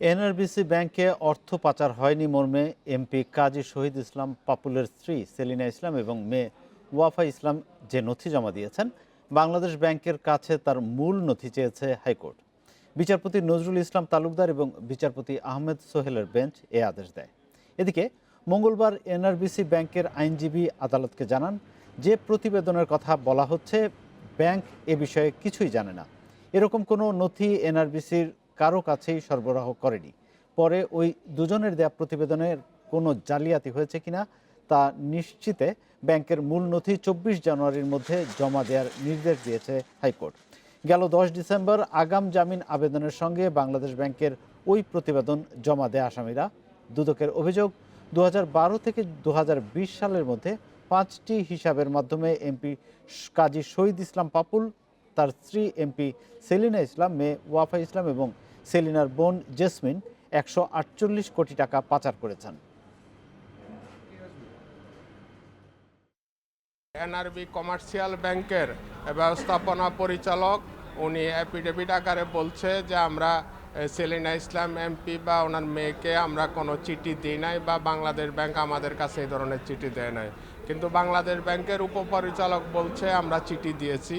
NRBC ব্যাংকে অর্থ পাচার হয়নি মর্মে এমপি কাজী শহীদ ইসলাম, পাপুলের স্ত্রী সেলিনা ইসলাম এবং মেয়ে ওয়াফা ইসলাম যে নথি জমা দিয়েছেন, বাংলাদেশ ব্যাংকের কাছে তার মূল নথি চেয়েছে হাইকোর্ট। বিচারপতি নজরুল ইসলাম তালুকদার এবং বিচারপতি আহমেদ সোহেলের বেঞ্চ এ আদেশ দেয়। এদিকে, মঙ্গলবার এনআরবিসি ব্যাংকের আইনজীবী আদালতকে জানান, যে প্রতিবেদনের কথা বলা হচ্ছে, ব্যাংক এ বিষয়ে কিছুই জানে না। এরকম কোনো নথি এনআরবিসির কারও কাছেই সরবরাহ করেনি। পরে ওই দুজনের দেয়া প্রতিবেদনের কোনো জালিয়াতি হয়েছে কিনা তা নিশ্চিতে ব্যাংকের মূল নথি চব্বিশ জানুয়ারির মধ্যে জমা দেওয়ার নির্দেশ দিয়েছে হাইকোর্ট। গেল দশ ডিসেম্বর আগাম জামিন আবেদনের সঙ্গে বাংলাদেশ ব্যাংকের ওই প্রতিবেদন জমা দেয় আসামিরা। দুদকের অভিযোগ দু হাজার বারো থেকে দু হাজার বিশ সালের মধ্যে পাঁচটি হিসাবের মাধ্যমে এমপি কাজী শহীদ ইসলাম পাপুল, তার স্ত্রী এমপি সেলিনা ইসলাম, মেয়ে ওয়াফা ইসলাম এবং সেলিনার বোন জেসমিন একশো আটচল্লিশ কোটি টাকা পাচার করেছেন। এনআরবি কমার্শিয়াল ব্যাংকের ব্যবস্থাপনা পরিচালক, উনি অ্যাফিডেভিট আকারে বলছে যে আমরা সেলিনা ইসলাম এমপি বা ওনার মেয়েকে আমরা কোনো চিঠি দিই নাই বা বাংলাদেশ ব্যাংক আমাদের কাছে এই ধরনের চিঠি দেয় নাই। কিন্তু বাংলাদেশ ব্যাংকের উপপরিচালক বলছে, আমরা চিঠি দিয়েছি।